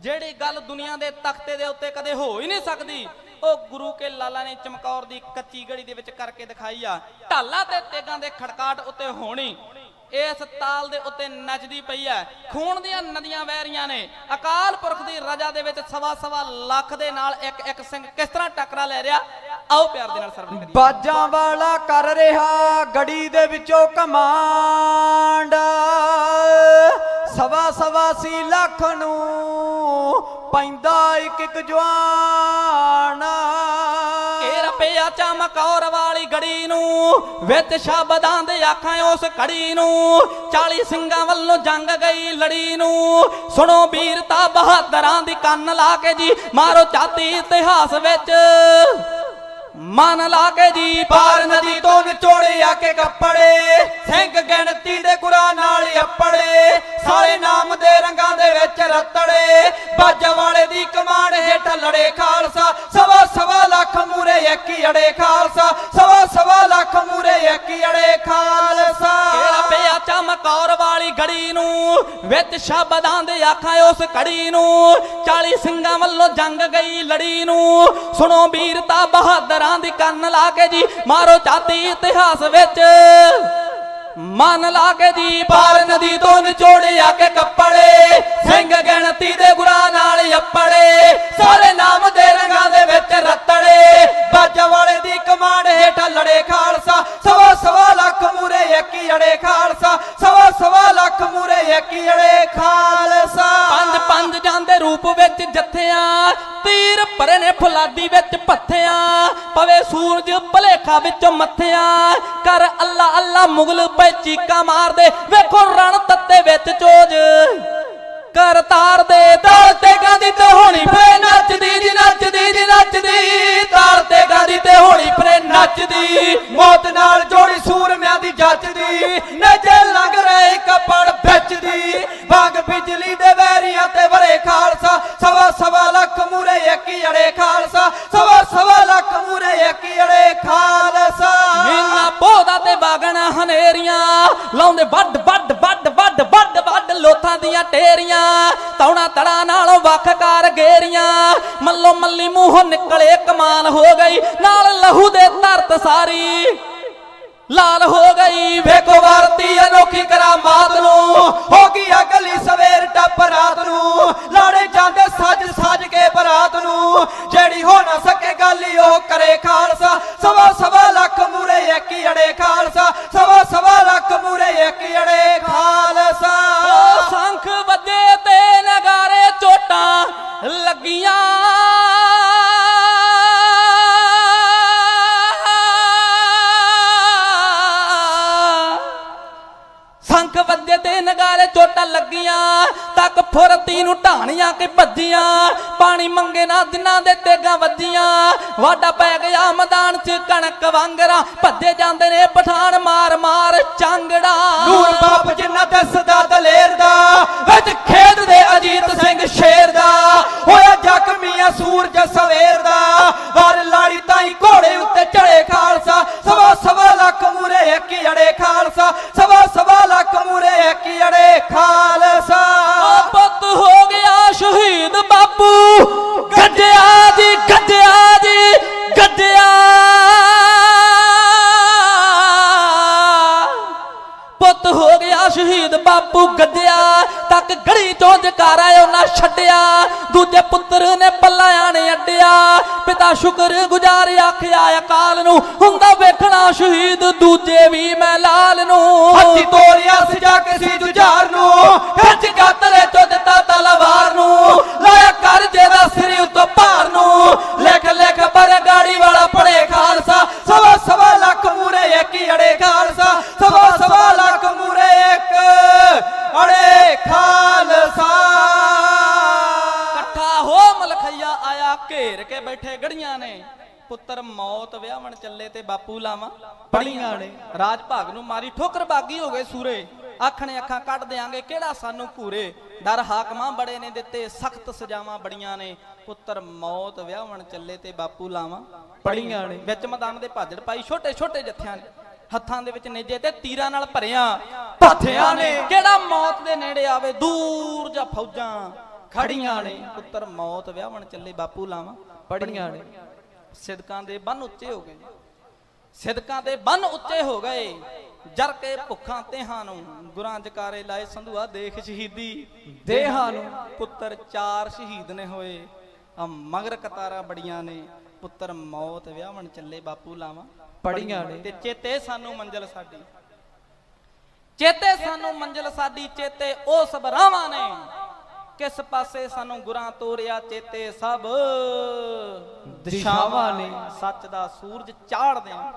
ਜਿਹੜੀ ਗੱਲ ਦੁਨੀਆ ਦੇ ਤਖਤੇ ਦੇ ਉੱਤੇ ਕਦੇ ਹੋ ਹੀ ਨਹੀਂ ਸਕਦੀ, ਉਹ ਗੁਰੂ ਕੇ ਲਾਲਾ ਨੇ ਚਮਕੌਰ ਦੀ ਕੱਚੀ ਗੜੀ ਦੇ ਵਿੱਚ ਕਰਕੇ ਦਿਖਾਈ ਆ। ਢਾਲਾਂ ਤੇ ਤੇਗਾਂ ਦੇ ਖੜਕਾਟ ਉੱਤੇ ਹੋਣੀ। ਇਸ ਤਾਲ ਦੇ ਉੱਤੇ ਨੱਚਦੀ ਪਈ ਐ ਖੂਨ ਦੀਆਂ ਨਦੀਆਂ ਵਹਿ ਰਹੀਆਂ ਨੇ। ਅਕਾਲ ਪੁਰਖ ਦੀ ਰਜਾ ਦੇ ਵਿੱਚ ਸਵਾ ਸਵਾ ਲੱਖ ਦੇ ਨਾਲ ਇੱਕ ਇੱਕ ਸਿੰਘ ਕਿਸ ਤਰ੍ਹਾਂ ਟੱਕਰਾ ਲੈ ਰਿਹਾ? ਆਓ ਪਿਆਰ ਦੇ ਨਾਲ ਸਰਵਣ ਕਰੀਏ। ਬਾਜਾਂ ਵਾਲਾ ਕਰ ਰਿਹਾ ਗੜੀ ਦੇ ਵਿੱਚੋਂ ਕਮਾਂਡ। ਸਵਾ ਸਵਾ ਸੀ ਲੱਖ ਨੂੰ ਪੈਂਦਾ ਇੱਕ ਇੱਕ ਜਵਾਨ। ਇਹ ਰੁਪਿਆ ਚਮਕੌਰ ਵਾਲੀ ਗੜੀ ਨੂੰ ਵਿੱਚ ਸ਼ਬਦਾਂ ਦੇ ਆਖਾਂ ਉਸ ਕੜੀ ਨੂੰ 40 ਸਿੰਘਾਂ ਵੱਲੋਂ ਜੰਗ ਗਈ ਲੜੀ ਨੂੰ। ਸੁਣੋ ਵੀਰਤਾ ਬਹਾਦਰਾਂ ਦੀ ਕੰਨ ਲਾ ਕੇ ਜੀ ਮਾਰੋ ਚਾਤੀ ਇਤਿਹਾਸ ਵਿੱਚ। ਮਨ ਲਾ ਕੇ ਜੀ ਪਾਰ ਨਦੀ ਤੋਂ ਨਿਚੋੜੇ ਆ ਕੇ ਕੱਪੜੇ। ਸਿੰਘ ਗਿਣਤੀ ਦੇ ਗੁਰਾਂ ਨਾਲ ਅੱਪੜੇ। ਸਾਰੇ ਨਾਮ ਦੇ ਰੰਗਾਂ ਦੇ ਵਿੱਚ ਰਤੜੇ। ਬਾਜਾਂ ਵਾਲੇ ਦੀ ਕਮਾਂਡ ਹੇਠ ਲੜੇ ਖਾਲਸਾ। ਸਵਾ ਸਵਾ ਲੱਖ ਮੂਰੇ ਇੱਕੀ ਅੜੇ ਖਾਲਸਾ। ਚਮਕੌਰ ਨੂੰ, ਵਿੱਚ ਸ਼ਬਦਾਂ ਦੇ ਆਖਾਂ, ਉਸ ਕੜੀ ਨੂੰ 40 ਸਿੰਘਾਂ ਵੱਲੋਂ ਜੰਗ ਗਈ ਲੜੀ ਨੂੰ। ਸੁਣੋ ਵੀਰਤਾ ਬਹਾਦਰਾਂ ਦੀ ਕੰਨ ਲਾ ਕੇ ਜੀ, ਮਾਰੋ ਚਾਤੀ ਇਤਿਹਾਸ ਵਿੱਚ। ਮਨ ਲਾ ਕੇ ਜੀ, ਪਾਰ ਨਦੀ ਤੋਂ ਨਿਚੋੜੇ ਆ ਕੇ ਕੱਪੜੇ। ਸਿੰਘ ਗਿਣਤੀ ਦੇ ਗੁਰਾਂ ਨਾਲ ਅੱਪੜੇ। ਸਾਰੇ ਨਾਮ ਦੇ ਰੰਗਾਂ ਦੇ ਵਿੱਚ ਰਤੜੇ। ਬਾਜਾ ਵਾਲੇ ਦੀ ਕਮਾਂਡ ਜੱਥਿਆਂ ਤੀਰ ਭਰੇ ਨੇ ਫੁਲਾਦੀ ਵਿੱਚ ਪੱਥਿਆਂ, ਪਵੇ ਸੂਰਜ ਭਲੇਖਾ ਵਿੱਚ ਮੱਥਿਆਂ, ਕਰ ਅੱਲਾ ਅੱਲਾ ਮੁਗਲ ਪੈ ਚੀਕਾਂ ਮਾਰਦੇ, ਵੇਖੋ ਰਣ ਤੱਤੇ ਵਿੱਚ ਚੋਜ। ਕਰ ਦੇ ਦਲ ਤੇ ਗਾਦੀ ਤੇ ਹੋਣੀ ਫੇ ਨੱਚਦੀ ਜੀ ਨੱਚਦੀ ਜੀ, ਨੱਚਦੀ ਤਾਰ ਤੇ ਗਾਦੀ ਹੋਣੀ ਫੇ ਨੱਚਦੀ, ਮੌਤ ਨਾਲ ਜੋੜੀ ਸੂਰਮਿਆਂ ਦੀ ਜੱਜਦੀ ਨਜੇ ਲੱਗ ਰਹੇ ਕਪੜ ਵਿੱਚ ਵਾਂਗ ਬਿਜਲੀ ਦੇ ਵੈਰੀਆਂ ਤੇ ਵਰੇ ਖਾਲਸਾ, ਸਵਾ ਸਵਾ ਲੱਖ ਮੂਰੇ ਇੱਕੀ ਅੜੇ ਖਾਲਸਾ, ਸਵਾ ਸਵਾ ਲੱਖ ਮੂਰੇ ਇੱਕੀ ਅੜੇ ਖਾਲਸਾ। ਮੀਨਾ ਪੋਦਾ ਤੇ ਬਾਗਣਾ ਹਨੇਰੀਆਂ, ਲਾਉਂਦੇ ਵੱਡ ਵੱਡ ਤੌਣਾ ਤੜਾ ਨਾਲੋਂ ਵੱਖ ਗੇਰੀਆਂ। ਮੱਲੋ ਮੱਲੀ ਮੂੰਹੋਂ ਨਿਕਲੇ ਕਮਾਲ ਹੋ ਗਈ, ਨਾਲ ਲਹੂ ਦੇ ਧਰਤ ਸਾਰੀ। ਲਾਲ ਹੋ ਗਈ, ਵੇਖੋ ਵਰਤੀ ਅਨੋਖੀ ਕਰਾਮਾਤ ਨੂੰ। ਹੋ ਗਈ ਅਗਲੀ ਸਵੇਰ ਟੱਪ ਰਾਤ ਨੂੰ। ਲਾੜੇ ਜਾਂਦੇ ਸੱਜ ਸੱਜ ਕੇ ਬਰਾਤ ਨੂੰ। ਜਿਹੜੀ ਹੋ ਨਾ ਸਕੇ ਗੱਲ ਈ ਉਹ ਕਰੇ ਖਾਲਸਾ। ਸਵਾ ਸਵਾ ਲੱਖ ਮੂਰੇ ਇੱਕੀ ਅੜੇ ਖਾਲਸਾ। ਸਵਾ ਸਵਾ ਲੱਖ ਮੂਰੇ ਇੱਕੀ ਅੜੇ ਖਾਲਸਾ ਲੱਗੀਆਂ। ਸੰਖ ਵੱਜੇ ਤੇ ਨਗਾਰੇ ਚੋਟਾਂ ਲੱਗੀਆਂ, ਤੱਕ ਫੁਰਤੀ ਨੂੰ ਢਾਣੀਆਂ ਕਿ ਭੱਜੀਆਂ। ਪਾਣੀ ਮੰਗੇ ਨਾ ਦਿਨਾਂ ਦੇ ਤੇਗਾਂ ਵੱਜੀਆਂ। ਵਾਡਾ ਪੈ ਗਿਆ ਮੈਦਾਨ 'ਚ, ਕਣਕ ਵਾਂਗਰਾ ਭੱਜੇ ਜਾਂਦੇ ਨੇ ਪਠਾਨ ਮਾਰ ਮਾਰ ਚਾਂਗੜਾ। ਨੂਰ ਬਾਪ ਜਿੰਨਾ ਦੱਸਦਾ ਦਲੇਰ ਦਾ, ਵਿੱਚ ਬਾਪੂ ਗੱਜਿਆ ਜੀ ਗੱਜਿਆ ਜੀ ਗੱਜਿਆ ਪੁੱਤ ਹੋ ਗਿਆ ਸ਼ਹੀਦ ਬਾਪੂ ਗੱਜਿਆ ਤੱਕ ਗੜੀ ਚੋਂ ਜਕਾਰਾ ਉਹਨਾਂ ਛੱਡਿਆ। ਦੂਜੇ ਪੁੱਤਰ ਨੇ ਪੱਲਿਆਂ ਨੇ ਅੱਡਿਆ। ਪਿਤਾ ਸ਼ੁਕਰ ਗੁਜ਼ਾਰ ਆਖਿਆ ਅਕਾਲ ਨੂੰ ਹੁੰਦਾ ਵੇਖਣਾ ਸ਼ਹੀਦ ਦੂਜੇ ਵੀ ਮੈਂ ਲਾਲ ਨੂੰ। ਹੱਥੀ ਤੋੜਿਆ ਸਜਾ ਕੇ ਸੀ ਜੁਝਾਰ ਨੂੰ। ਖਿੱਚ ਕਾਤਰੇ ਚੋਂ ਦਿੱਤਾ ਤਲਵਾਰ। ਘੇਰ ਕੇ ਬੈਠੇ ਗੜੀਆਂ ਨੇ। ਪੁੱਤਰ ਮੌਤ ਵਿਆਹਣ ਚੱਲੇ ਤੇ ਬਾਪੂ ਲਾਵਾਂ। ਪੜੀਆਂ ਨੇ। ਰਾਜ ਭਾਗ ਨੂੰ ਮਾਰੀ ਠੋਕਰ ਬਾਗੀ ਹੋ ਗਏ ਸੂਰੇ। ਆਖਣੇ ਅੱਖਾਂ ਕੱਢ ਦੇਾਂਗੇ ਕਿਹੜਾ ਸਾਨੂੰ ਘੂਰੇ। ਡਰ ਹਾਕਮਾਂ ਬੜੇ ਨੇ ਦਿੱਤੇ ਸਖਤ ਸਜ਼ਾਵਾਂ ਬੜੀਆਂ ਨੇ। ਪੁੱਤਰ ਮੌਤ ਵਿਆਹਣ ਚੱਲੇ ਤੇ ਬਾਪੂ ਲਾਵਾਂ। ਪੜੀਆਂ ਨੇ। ਵਿੱਚ ਮੈਦਾਨ ਦੇ ਭਾਜੜ ਪਾਈ ਛੋਟੇ ਛੋਟੇ ਜੱਥਿਆਂ ਨੇ। ਹੱਥਾਂ ਦੇ ਵਿੱਚ ਨੇਜੇ ਤੇ ਤੀਰਾਂ ਨਾਲ ਭਰਿਆ। ਪਾਥਿਆਂ ਨੇ। ਕਿਹੜਾ ਮੌਤ ਦੇ ਨੇੜੇ ਆਵੇ ਦੂਰ ਜਾਂ ਫੌਜਾਂ। ਖੜੀਆਂ ਨੇ, ਪੁੱਤਰ ਮੌਤ, ਵਿਆਹਣ ਚੱਲੇ, ਬਾਪੂ ਲਾਵਾਂ, ਪੜੀਆਂ ਨੇ। ਸਿਦਕਾਂ ਦੇ ਬੰਨ ਉੱਚੇ ਹੋ ਗਏ। ਸਿਦਕਾਂ ਦੇ ਬੰਨ ਉੱਚੇ ਹੋ ਗਏ। ਜਰ ਕੇ ਭੁੱਖਾਂ ਤੇਹਾਂ ਨੂੰ ਗੁਰਾਂ ਜਕਾਰੇ ਲਾਏ ਸੰਧੂਆ ਦੇਖ ਸ਼ਹੀਦੀ। ਦੇਹਾਂ ਨੂੰ ਪੁੱਤਰ ਚਾਰ ਸ਼ਹੀਦ ਨੇ ਹੋਏ। ਆ ਮਗਰ ਕਤਾਰਾਂ ਬੜੀਆਂ ਨੇ। ਪੁੱਤਰ ਮੌਤ, ਵਿਆਹਣ ਚੱਲੇ, ਬਾਪੂ ਲਾਵਾਂ, ਪੜੀਆਂ ਨੇ। ਤੇ ਚੇਤੇ ਸਾਨੂੰ ਮੰਜ਼ਲ ਸਾਡੀ। ਚੇਤੇ ਸਾਨੂੰ ਮੰਜ਼ਲ ਸਾਡੀ। ਚੇਤੇ ਉਹ ਸਬਰਾਵਾਂ ਨੇ। ਕਿਸ ਪਾਸੇ ਸਾਨੂੰ ਗੁਰਾਂ ਤੋਰਿਆ ਚੇਤੇ ਸਭ? ਦਿਸ਼ਾਵਾਂ ਨੇ। ਸੱਚ ਦਾ ਸੂਰਜ ਚਾੜਦੇ ਆਂ